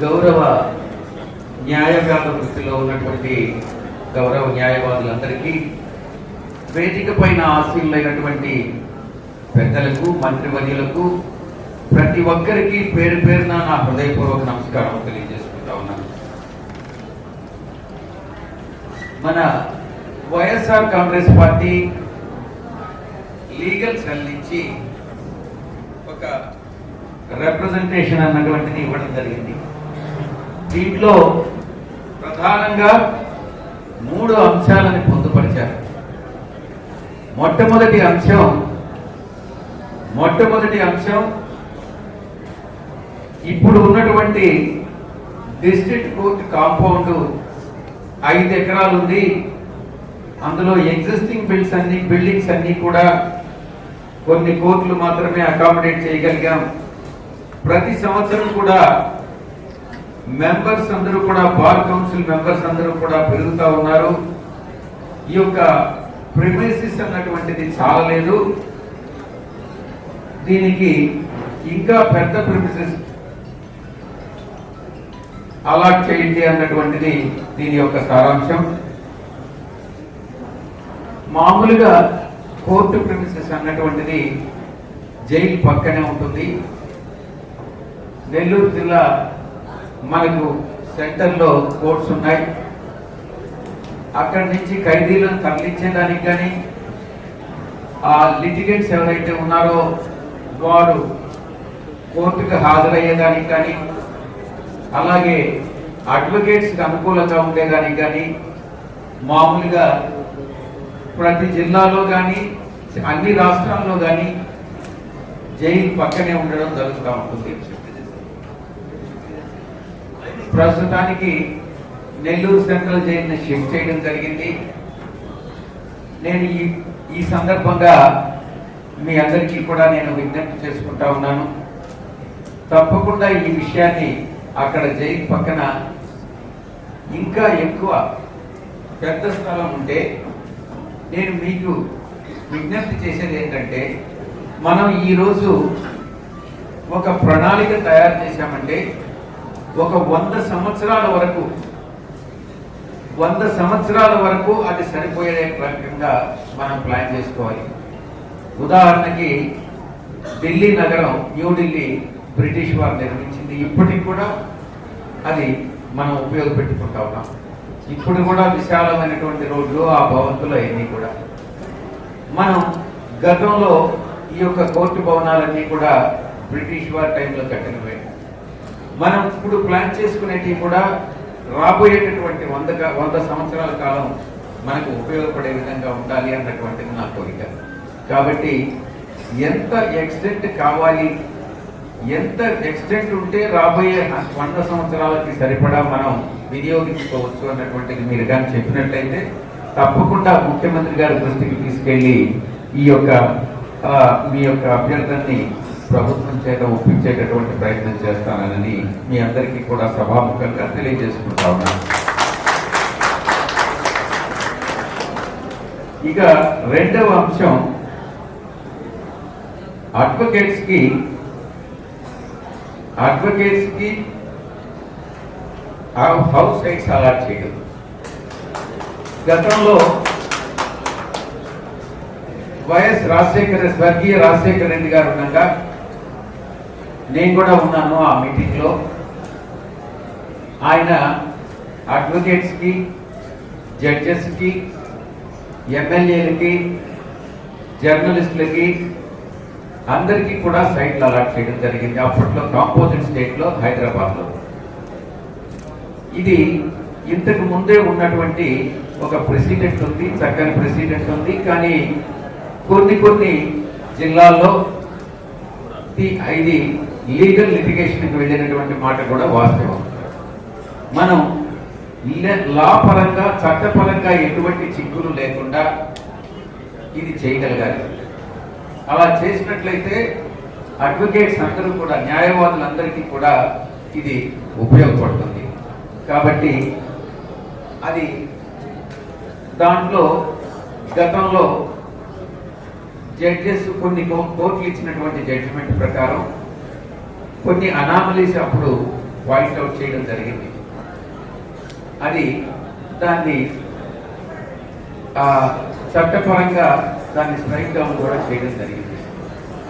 గౌరవ న్యాయవాద వృత్తిలో ఉన్నటువంటి గౌరవ న్యాయవాదులందరికీ వేదిక పైన ఆశీనులైనటువంటి పెద్దలకు మంత్రివర్యులకు ప్రతి ఒక్కరికి పేరు పేరున నా హృదయపూర్వక నమస్కారం తెలియజేసుకుంటా ఉన్నాను మన YSR Congress party legal cell నుంచి ఒక రిప్రజెంటేషన్ అన్నటువంటిది ఇవ్వడం జరిగింది. దీంట్లో ప్రధానంగా మూడు అంశాలను పొందుపరిచారు. మొట్టమొదటి అంశం మొట్టమొదటి అంశం ఇప్పుడు ఉన్నటువంటి డిస్ట్రిక్ట్ కోర్టు కాంపౌండ్ ఐదు ఎకరాలు ఉంది. అందులో ఎగ్జిస్టింగ్ బిల్డ్స్ అన్ని బిల్డింగ్స్ అన్ని కూడా కొన్ని కోట్లు మాత్రమే అకామిడేట్ చేయగలిగాం. ప్రతి సంవత్సరం కూడా మెంబర్స్ అందరూ కూడా బార్ కౌన్సిల్ మెంబర్స్ అందరూ కూడా పెరుగుతూ ఉన్నారు. ఈ యొక్క ప్రిమైసిస్ అన్నటువంటిది చాలలేదు. దీనికి ఇంకా పెద్ద ప్రిమిసెస్ అలాట్ చేయండి అన్నటువంటిది దీని యొక్క సారాంశం. మామూలుగా కోర్టు ప్రిమిసెస్ అన్నటువంటిది జైలు పక్కనే ఉంటుంది. నెల్లూరు జిల్లా మనకు సెంటర్లో కోర్ట్స్ ఉన్నాయి. అక్కడి నుంచి ఖైదీలను తరలించేదానికి కానీ ఆ లిటిగెంట్స్ ఎవరైతే ఉన్నారో వారు కోర్టుకు హాజరయ్యేదానికి కానీ అలాగే అడ్వకేట్స్కి అనుకూలత ఉండేదానికి కానీ మామూలుగా ప్రతి జిల్లాలో కానీ అన్ని రాష్ట్రాల్లో కానీ జైలు పక్కనే ఉండడం జరుగుతూ ఉంటుంది. ప్రస్తుతానికి నెల్లూరు సెంట్రల్ జైలుని షిఫ్ట్ చేయడం జరిగింది. నేను ఈ ఈ సందర్భంగా మీ అందరికీ కూడా నేను విజ్ఞప్తి చేసుకుంటా ఉన్నాను. తప్పకుండా ఈ విషయాన్ని అక్కడ జైలు పక్కన ఇంకా ఎక్కువ పెద్ద స్థలం ఉంటే నేను మీకు విజ్ఞప్తి చేసేది ఏంటంటే మనం ఈరోజు ఒక ప్రణాళిక తయారు చేశామంటే ఒక వంద సంవత్సరాల వరకు వంద సంవత్సరాల వరకు అది సరిపోయే రకంగా మనం ప్లాన్ చేసుకోవాలి. ఉదాహరణకి ఢిల్లీ నగరం న్యూఢిల్లీ బ్రిటిష్ వారు నిర్మించింది. ఇప్పటికి కూడా అది మనం ఉపయోగపెట్టుకుంటా ఉన్నాం. ఇప్పుడు కూడా విశాలమైనటువంటి రోడ్లు ఆ భవంతులు అవన్నీ కూడా. మనం గతంలో ఈ యొక్క కోర్టు భవనాలన్నీ కూడా బ్రిటిష్ వారి టైంలో కట్టినవే మనం ఇప్పుడు ప్లాన్ చేసుకునేటివి కూడా రాబోయేటటువంటి వంద వంద సంవత్సరాల కాలం మనకు ఉపయోగపడే విధంగా ఉండాలి అన్నటువంటిది నా కోరిక. కాబట్టి ఎంత ఎక్స్టెంట్ కావాలి ఎంత ఎక్స్టెంట్ ఉంటే రాబోయే వంద సంవత్సరాలకి సరిపడా మనం వినియోగించుకోవచ్చు అన్నటువంటిది మీరు కానీ చెప్పినట్లయితే తప్పకుండా ముఖ్యమంత్రి గారి దృష్టికి తీసుకెళ్ళి ఈ యొక్క మీ యొక్క అభ్యర్థనని ప్రభుత్వం చేత ఒప్పించేటటువంటి ప్రయత్నం చేస్తానని మీ అందరికీ కూడా సభాముఖంగా తెలియజేసుకుంటా ఉన్నాను. ఇక రెండవ అంశం అడ్వకేట్స్కి అడ్వకేట్స్కి హౌస్ సైట్స్ అలాట్ చేయగలదు గతంలో వైఎస్ రాజశేఖర స్వర్గీయ రాజశేఖర రెడ్డి గారు ఉండగా నేను కూడా ఉన్నాను ఆ మీటింగ్లో ఆయన అడ్వకేట్స్కి జడ్జెస్కి ఎమ్మెల్యేలకి జర్నలిస్టులకి అందరికీ కూడా సైట్లు అలాట్ చేయడం జరిగింది. అప్పట్లో కాంపోజిట్ స్టేట్లో హైదరాబాద్లో. ఇది ఇంతకు ముందే ఉన్నటువంటి ఒక ప్రెసిడెంట్ ఉంది చక్కని ప్రెసిడెంట్ ఉంది కానీ కొన్ని కొన్ని జిల్లాల్లో ఇది- లీగల్ లిటిగేషన్కి వెళ్ళినటువంటి మాట కూడా వాస్తవం. మనం లా పరంగా చట్టపరంగా ఎటువంటి చిక్కులు లేకుండా ఇది చేయగలగాలి. అలా చేసినట్లయితే అడ్వకేట్స్ అందరూ కూడా న్యాయవాదులందరికీ కూడా ఇది ఉపయోగపడుతుంది. కాబట్టి అది దాంట్లో గతంలో జడ్జెస్ కొన్ని కోర్టులు ఇచ్చినటువంటి జడ్జిమెంట్ ప్రకారం కొన్ని అనామలీస్ అప్పుడు వాయిస్ అవుట్ చేయడం జరిగింది. అది దాన్ని ఆ, చట్టపరంగా దాన్ని స్ట్రైక్ డౌన్ కూడా చేయడం జరిగింది.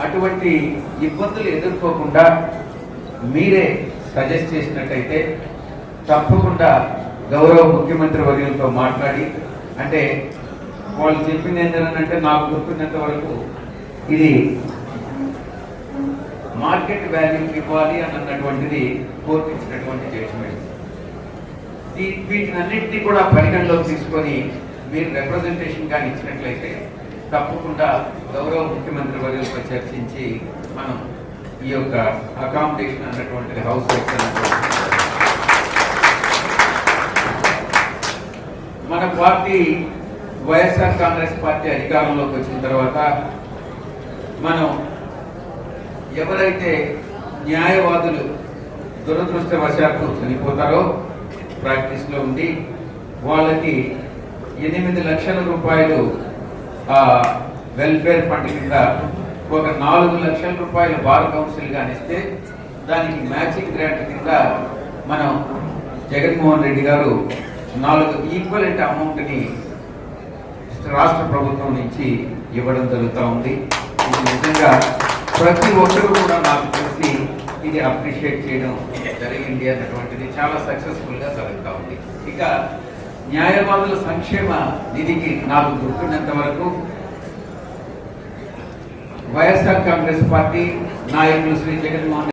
అటువంటి ఇబ్బందులు ఎదుర్కోకుండా మీరే సజెస్ట్ చేసినట్టయితే తప్పకుండా గౌరవ ముఖ్యమంత్రి వర్యులతో మాట్లాడి అంటే వాళ్ళు చెప్పింది ఏంటంటే నాకు గుర్తున్నంత వరకు ఇది మార్కెట్ వాల్యూ ఇవ్వాలి అని అన్నటువంటిది కోర్టు ఇచ్చినటువంటి జడ్జిమెంట్ వీటినన్నింటినీ కూడా పరిగణలోకి తీసుకొని మీరు రిప్రజెంటేషన్ కానీ ఇచ్చినట్లయితే తప్పకుండా గౌరవ ముఖ్యమంత్రి వర్యులతో చర్చించి మనం ఈ యొక్క అకామిడేషన్ అన్నటువంటిది హౌస్ మన పార్టీ వైఎస్ఆర్ కాంగ్రెస్ పార్టీ అధికారంలోకి వచ్చిన తర్వాత మనం ఎవరైతే న్యాయవాదులు దురదృష్టవశాత్తు చనిపోతారో ప్రాక్టీస్లో ఉండి వాళ్ళకి ఎనిమిది లక్షల రూపాయలు వెల్ఫేర్ ఫండ్ కింద ఒక నాలుగు లక్షల రూపాయలు బార్ కౌన్సిల్ ఇస్తే దానికి మ్యాచింగ్ గ్రాంట్ కింద మనం జగన్మోహన్ రెడ్డి గారు నాలుగు ఈక్వలెంట్ అమౌంట్ని రాష్ట్ర ప్రభుత్వం నుంచి ఇవ్వడం జరుగుతూ ఉంది. ఇది నిజంగా ప్రతి ఒక్కరు కూడా నాకు తెలిసి ఇది అప్రిషియేట్ చేయడం జరిగింది అన్నటువంటిది చాలా సక్సెస్ఫుల్గా జరుగుతూ ఉంది. ఇక న్యాయవాదుల సంక్షేమ నిధికి నాకు గుర్తున్నంత వరకు వైఎస్ఆర్ కాంగ్రెస్ పార్టీ నాయకులు శ్రీ జగన్మోహన్